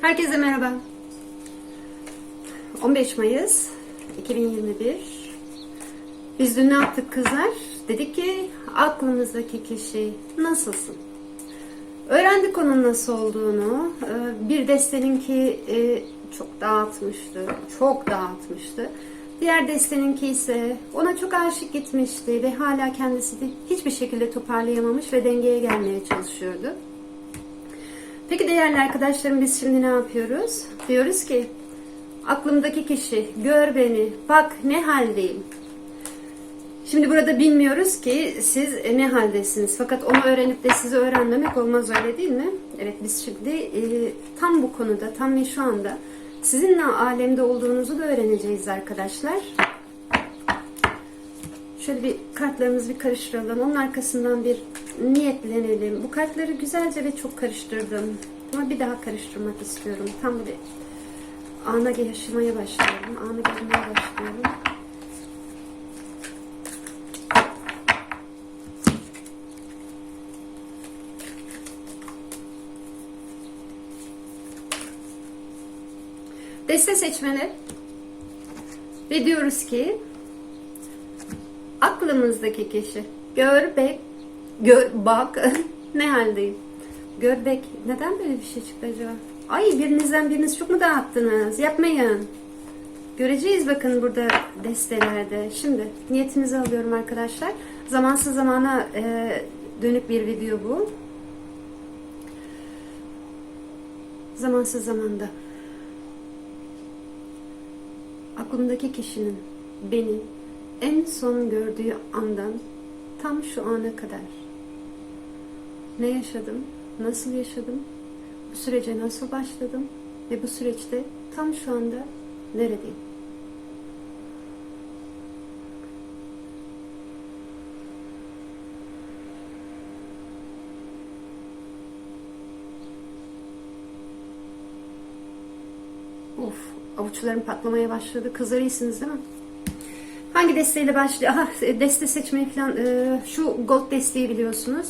Herkese merhaba. 15 Mayıs 2021. Biz dün ne yaptık kızlar? Dedik ki aklımızdaki kişi nasılsın? Öğrendik onun nasıl olduğunu. Ee, Bir desteninki e, çok dağıtmıştı. Çok dağıtmıştı. Diğer desteninki ise ona çok aşık gitmişti ve hala kendisi hiçbir şekilde toparlayamamış ve dengeye gelmeye çalışıyordu. Peki değerli arkadaşlarım biz şimdi ne yapıyoruz? Diyoruz ki aklımdaki kişi gör beni bak ne haldeyim. Şimdi burada bilmiyoruz ki siz ne haldesiniz. Fakat onu öğrenip de sizi öğrenmemek olmaz öyle değil mi? Evet biz şimdi e, tam bu konuda tam ve şu anda sizinle alemde olduğunuzu da öğreneceğiz arkadaşlar. Şöyle bir kartlarımızı bir karıştıralım. Onun arkasından bir niyetlenelim. Bu kartları güzelce ve çok karıştırdım. Ama bir daha karıştırmak istiyorum. Tam bir ana yaşamaya başlayalım. Ana gelmeye başlayalım. Deste seçmeli. Ve diyoruz ki aklımızdaki kişi gör bek gör bak ne haldeyim? Görbek neden böyle bir şey çıktı acaba? Ay birinizden biriniz çok mu dağıttınız? Yapmayın. Göreceğiz bakın burada destelerde. Şimdi niyetinizi alıyorum arkadaşlar. Zamansız zamana e, dönük bir video bu. Zamansız zamanda. Aklımdaki kişinin beni en son gördüğü andan tam şu ana kadar ne yaşadım, nasıl yaşadım, bu sürece nasıl başladım ve bu süreçte tam şu anda neredeyim? Of, avuçlarım patlamaya başladı. Kızlar iyisiniz değil mi? Hangi desteğiyle başlıyor? Aha, deste seçmeyi falan. şu gold desteği biliyorsunuz.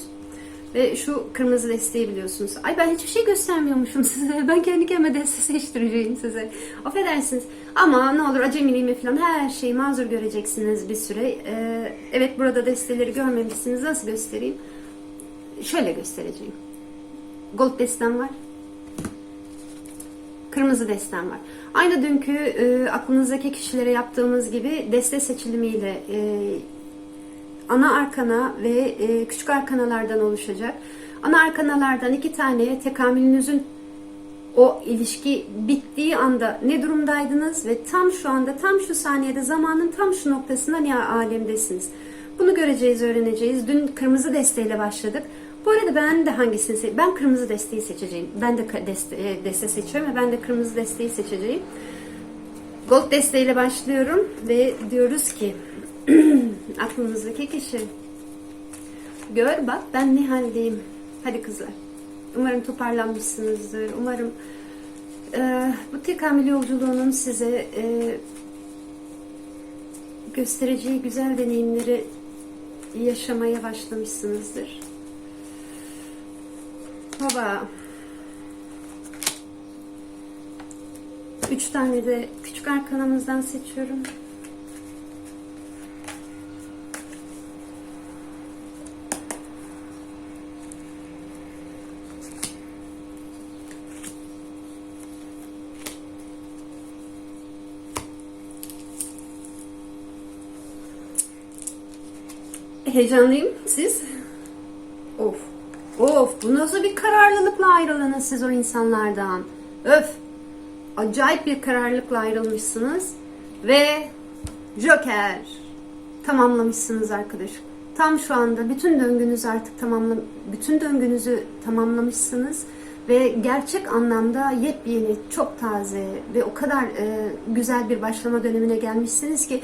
Ve şu kırmızı desteği biliyorsunuz. Ay ben hiçbir şey göstermiyormuşum size. Ben kendi kendime deste seçtireceğim size. Affedersiniz. Ama ne olur acemiliğimi falan her şeyi mazur göreceksiniz bir süre. E, evet burada desteleri görmemişsiniz. Nasıl göstereyim? Şöyle göstereceğim. Gold destem var. Kırmızı destem var. Aynı dünkü e, aklınızdaki kişilere yaptığımız gibi deste seçilimiyle e, ana arkana ve e, küçük arkanalardan oluşacak. Ana arkanalardan iki tane tekamülünüzün o ilişki bittiği anda ne durumdaydınız ve tam şu anda tam şu saniyede zamanın tam şu noktasında ne alemdesiniz. Bunu göreceğiz, öğreneceğiz. Dün kırmızı desteğiyle başladık. Bu arada ben de hangisini se Ben kırmızı desteği seçeceğim. Ben de deste, e, deste seçiyorum ve ben de kırmızı desteği seçeceğim. Gold desteğiyle başlıyorum ve diyoruz ki aklımızdaki kişi gör bak ben ne haldeyim. Hadi kızlar. Umarım toparlanmışsınızdır. Umarım e, bu tekamül yolculuğunun size e, göstereceği güzel deneyimleri yaşamaya başlamışsınızdır. Baba. Üç tane de küçük arkanamızdan seçiyorum. Heyecanlıyım. Siz? Of. Of bu nasıl bir kararlılıkla ayrıldınız siz o insanlardan. Öf. Acayip bir kararlılıkla ayrılmışsınız. Ve Joker. Tamamlamışsınız arkadaşım. Tam şu anda bütün döngünüzü artık tamamla bütün döngünüzü tamamlamışsınız ve gerçek anlamda yepyeni, çok taze ve o kadar e, güzel bir başlama dönemine gelmişsiniz ki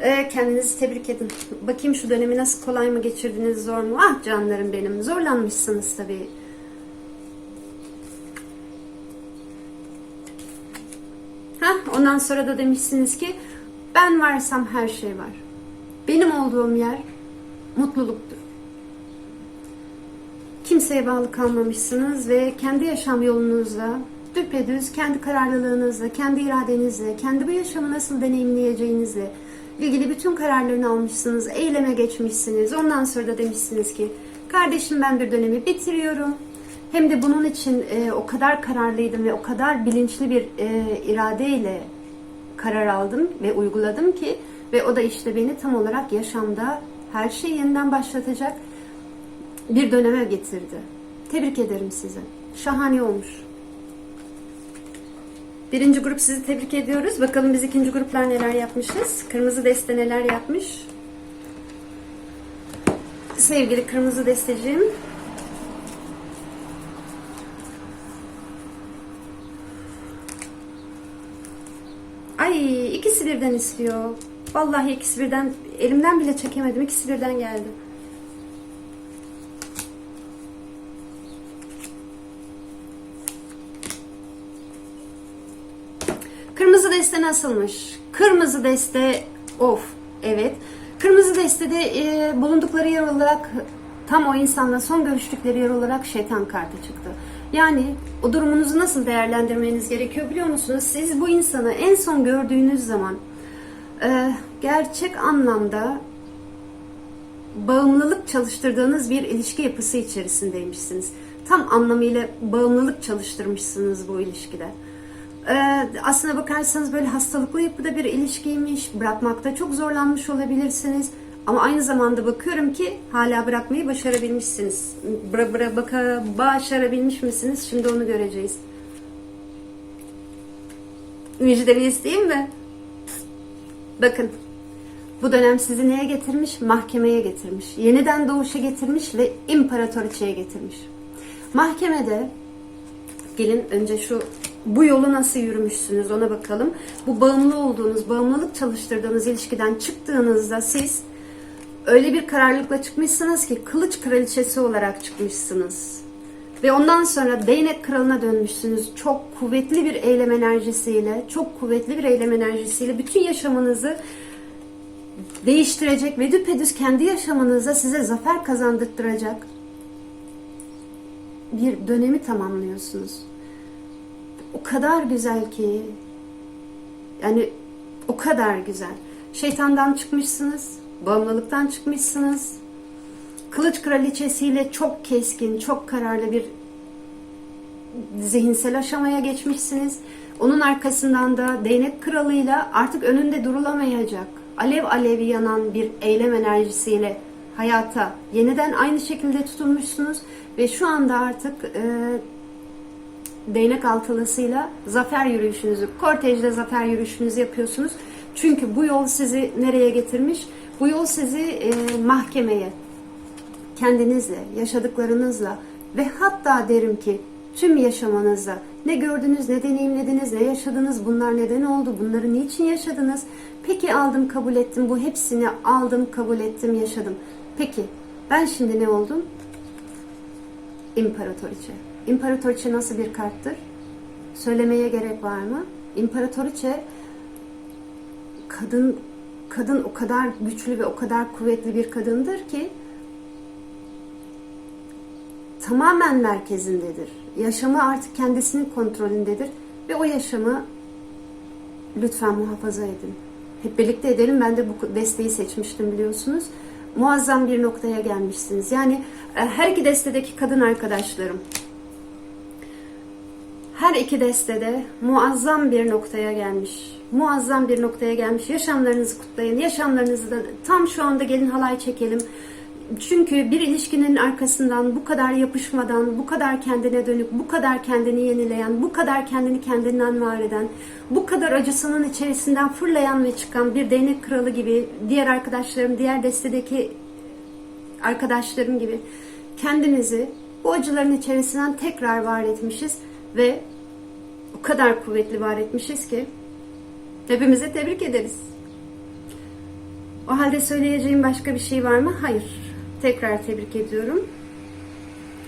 e, kendinizi tebrik edin. Bakayım şu dönemi nasıl kolay mı geçirdiniz, zor mu? Ah canlarım benim, zorlanmışsınız tabii. Heh, ondan sonra da demişsiniz ki ben varsam her şey var. Benim olduğum yer mutluluktur. Kimseye bağlı kalmamışsınız ve kendi yaşam yolunuzda düpedüz kendi kararlılığınızla, kendi iradenizle, kendi bu yaşamı nasıl deneyimleyeceğinizle ilgili bütün kararlarını almışsınız, eyleme geçmişsiniz. Ondan sonra da demişsiniz ki kardeşim ben bir dönemi bitiriyorum. Hem de bunun için e, o kadar kararlıydım ve o kadar bilinçli bir e, iradeyle karar aldım ve uyguladım ki ve o da işte beni tam olarak yaşamda her şeyi yeniden başlatacak bir döneme getirdi. Tebrik ederim sizi. Şahane olmuş. Birinci grup sizi tebrik ediyoruz. Bakalım biz ikinci gruplar neler yapmışız. Kırmızı deste neler yapmış. Sevgili kırmızı desteciğim. Ay ikisi birden istiyor. Vallahi ikisi birden elimden bile çekemedim. İkisi birden geldi. Kırmızı deste nasılmış? Kırmızı deste of evet. Kırmızı destede e, bulundukları yer olarak tam o insanla son görüştükleri yer olarak şeytan kartı çıktı. Yani o durumunuzu nasıl değerlendirmeniz gerekiyor biliyor musunuz? Siz bu insanı en son gördüğünüz zaman e, gerçek anlamda bağımlılık çalıştırdığınız bir ilişki yapısı içerisindeymişsiniz. Tam anlamıyla bağımlılık çalıştırmışsınız bu ilişkide. Ee, aslına bakarsanız böyle hastalıklı yapıda bir ilişkiymiş. Bırakmakta çok zorlanmış olabilirsiniz. Ama aynı zamanda bakıyorum ki hala bırakmayı başarabilmişsiniz. Bıra bıra baka başarabilmiş misiniz? Şimdi onu göreceğiz. Müjdemi isteyeyim mi? Bakın. Bu dönem sizi neye getirmiş? Mahkemeye getirmiş. Yeniden doğuşa getirmiş ve imparatoriçeye getirmiş. Mahkemede gelin önce şu bu yolu nasıl yürümüşsünüz ona bakalım. Bu bağımlı olduğunuz, bağımlılık çalıştırdığınız ilişkiden çıktığınızda siz öyle bir kararlılıkla çıkmışsınız ki kılıç kraliçesi olarak çıkmışsınız. Ve ondan sonra değnek kralına dönmüşsünüz. Çok kuvvetli bir eylem enerjisiyle, çok kuvvetli bir eylem enerjisiyle bütün yaşamınızı değiştirecek ve düpedüz kendi yaşamınızda size zafer kazandırtacak bir dönemi tamamlıyorsunuz. Kadar güzel ki yani o kadar güzel. Şeytandan çıkmışsınız, bağımlılıktan çıkmışsınız. Kılıç kraliçesiyle çok keskin, çok kararlı bir zihinsel aşamaya geçmişsiniz. Onun arkasından da değnek kralıyla artık önünde durulamayacak, alev alevi yanan bir eylem enerjisiyle hayata yeniden aynı şekilde tutulmuşsunuz ve şu anda artık e, değnek altılısıyla zafer yürüyüşünüzü, kortejde zafer yürüyüşünüzü yapıyorsunuz. Çünkü bu yol sizi nereye getirmiş? Bu yol sizi e, mahkemeye, kendinizle, yaşadıklarınızla ve hatta derim ki tüm yaşamanızda ne gördünüz, ne deneyimlediniz, ne yaşadınız, bunlar neden oldu, bunları niçin yaşadınız? Peki aldım, kabul ettim, bu hepsini aldım, kabul ettim, yaşadım. Peki ben şimdi ne oldum? İmparatoriçe. İmparatoriçe nasıl bir karttır? Söylemeye gerek var mı? İmparatoriçe kadın kadın o kadar güçlü ve o kadar kuvvetli bir kadındır ki tamamen merkezindedir. Yaşamı artık kendisinin kontrolündedir ve o yaşamı lütfen muhafaza edin. Hep birlikte edelim. Ben de bu desteği seçmiştim biliyorsunuz. Muazzam bir noktaya gelmişsiniz. Yani e, her iki destedeki kadın arkadaşlarım her iki destede muazzam bir noktaya gelmiş. Muazzam bir noktaya gelmiş. Yaşamlarınızı kutlayın. Yaşamlarınızı da tam şu anda gelin halay çekelim. Çünkü bir ilişkinin arkasından bu kadar yapışmadan, bu kadar kendine dönük, bu kadar kendini yenileyen, bu kadar kendini kendinden var eden, bu kadar acısının içerisinden fırlayan ve çıkan bir değnek kralı gibi diğer arkadaşlarım, diğer destedeki arkadaşlarım gibi kendimizi bu acıların içerisinden tekrar var etmişiz ve o kadar kuvvetli var etmişiz ki hepimize tebrik ederiz. O halde söyleyeceğim başka bir şey var mı? Hayır. Tekrar tebrik ediyorum.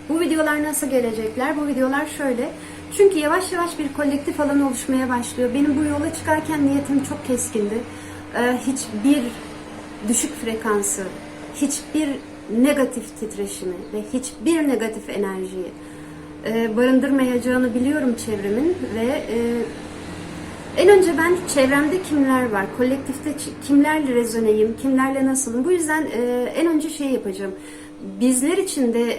Bu videolar nasıl gelecekler? Bu videolar şöyle. Çünkü yavaş yavaş bir kolektif alan oluşmaya başlıyor. Benim bu yola çıkarken niyetim çok keskindi. Ee, hiçbir düşük frekansı, hiçbir negatif titreşimi ve hiçbir negatif enerjiyi e, barındırmayacağını biliyorum çevremin ve e, en önce ben çevremde kimler var, kolektifte kimlerle rezoneyim, kimlerle nasılım. Bu yüzden e, en önce şey yapacağım. Bizler için de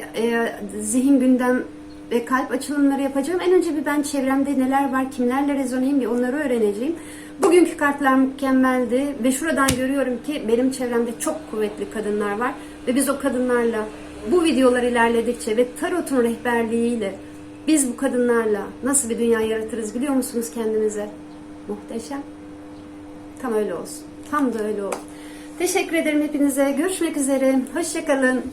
zihin gündem ve kalp açılımları yapacağım. En önce bir ben çevremde neler var, kimlerle rezoneyim bir onları öğreneceğim. Bugünkü kartlar mükemmeldi ve şuradan görüyorum ki benim çevremde çok kuvvetli kadınlar var ve biz o kadınlarla bu videolar ilerledikçe ve tarotun rehberliğiyle biz bu kadınlarla nasıl bir dünya yaratırız biliyor musunuz kendinize? Muhteşem. Tam öyle olsun. Tam da öyle olsun. Teşekkür ederim hepinize. Görüşmek üzere. Hoşçakalın.